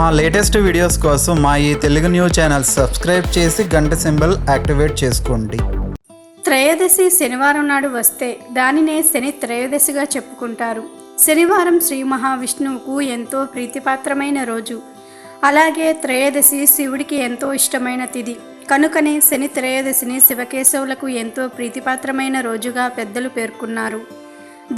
మా latest videos కోసం మా ఈ తెలుగు న్యూస్ ఛానల్ సబ్స్క్రైబ్ చేసి గంట సింబల్ యాక్టివేట్ చేసుకోండి. త్రయోదశి శనివారం నాడు వస్తే దానినే శని త్రయోదశిగా చెప్పుకుంటారు. శనివారం శ్రీ మహావిష్ణువుకు ఎంతో ప్రీతిపాత్రమైన రోజు. అలాగే త్రయోదశి శివుడికి ఎంతో ఇష్టమైన తిథి. కనుకనే శని త్రయోదశిని శివకేశవులకు ఎంతో ప్రీతిపాత్రమైన రోజుగా పెద్దలు పేర్కొన్నారు.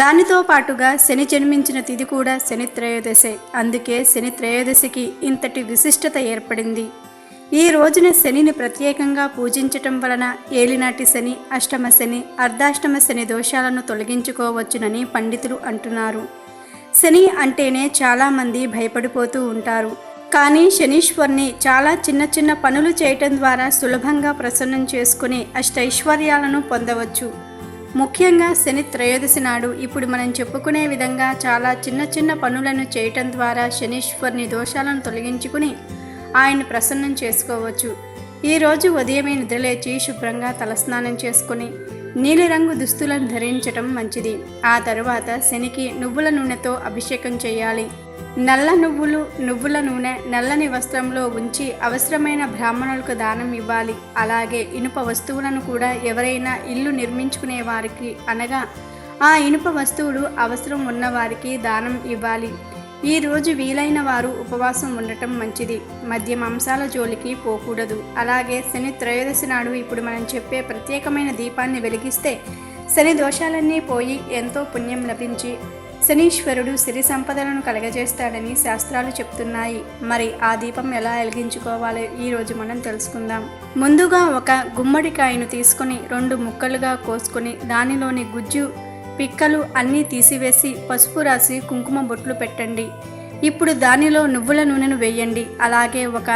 దానితో పాటుగా శని జన్మించిన తిథి కూడా శని త్రయోదశే. అందుకే శని త్రయోదశికి ఇంతటి విశిష్టత ఏర్పడింది. ఈ రోజున శనిని ప్రత్యేకంగా పూజించటం వలన ఏలినాటి శని అష్టమ శని అర్ధాష్టమ శని దోషాలను తొలగించుకోవచ్చునని పండితులు అంటున్నారు. శని అంటేనే చాలామంది భయపడిపోతూ ఉంటారు. కానీ శనీశ్వరిని చాలా చిన్న చిన్న పనులు చేయటం ద్వారా సులభంగా ప్రసన్నం చేసుకుని అష్టైశ్వర్యాలను పొందవచ్చు. ముఖ్యంగా శని త్రయోదశి నాడు ఇప్పుడు మనం చెప్పుకునే విధంగా చాలా చిన్న చిన్న పనులను చేయటం ద్వారా శనీశ్వరుని దోషాలను తొలగించుకుని ఆయన ప్రసన్నం చేసుకోవచ్చు. ఈరోజు ఉదయమే నిద్రలేచి శుభ్రంగా తలస్నానం చేసుకుని నీలిరంగు దుస్తులను ధరించటం మంచిది. ఆ తరువాత శనికి నువ్వుల నూనెతో అభిషేకం చేయాలి. నల్ల నువ్వులు నువ్వుల నూనె నల్లని వస్త్రంలో ఉంచి అవసరమైన బ్రాహ్మణులకు దానం ఇవ్వాలి. అలాగే ఇనుప వస్తువులను కూడా ఎవరైనా ఇల్లు నిర్మించుకునే వారికి అనగా ఆ ఇనుప వస్తువులు అవసరం ఉన్నవారికి దానం ఇవ్వాలి. ఈ రోజు వీలైన వారు ఉపవాసం ఉండటం మంచిది. మద్య మాంసాల జోలికి పోకూడదు. అలాగే శని త్రయోదశి నాడు ఇప్పుడు మనం చెప్పే ప్రత్యేకమైన దీపాన్ని వెలిగిస్తే శని దోషాలన్నీ పోయి ఎంతో పుణ్యం లభించి శనీశ్వరుడు సిరి సంపదలను కలగజేస్తాడని శాస్త్రాలు చెప్తున్నాయి. మరి ఆ దీపం ఎలా వెలిగించుకోవాలో? ఈరోజు మనం తెలుసుకుందాం. ముందుగా ఒక గుమ్మడికాయను తీసుకొని రెండు ముక్కలుగా కోసుకుని దానిలోని గుజ్జు పిక్కలు అన్నీ తీసివేసి పసుపు రాసి కుంకుమ బొట్లు పెట్టండి. ఇప్పుడు దానిలో నువ్వుల నూనెను వేయండి. అలాగే ఒక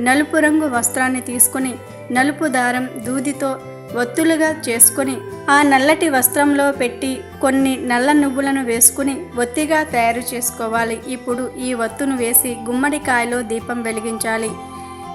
నలుపు రంగు వస్త్రాన్ని తీసుకొని నలుపు దారం దూదితో ఒత్తులుగా చేసుకొని ఆ నల్లటి వస్త్రంలో పెట్టి కొన్ని నల్ల నువ్వులను వేసుకుని ఒత్తిగా తయారు చేసుకోవాలి. ఇప్పుడు ఈ ఒత్తును వేసి గుమ్మడికాయలో దీపం వెలిగించాలి.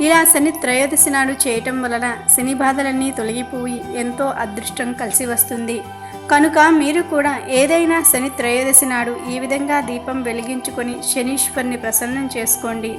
ఇలా శని త్రయోదశి నాడు చేయటం వలన శని బాధలన్నీ తొలగిపోయి ఎంతో అదృష్టం కలిసి వస్తుంది. కనుక మీరు కూడా ఏదైనా శని త్రయోదశి నాడు ఈ విధంగా దీపం వెలిగించుకొని శనీశ్వరిని ప్రసన్నం చేసుకోండి.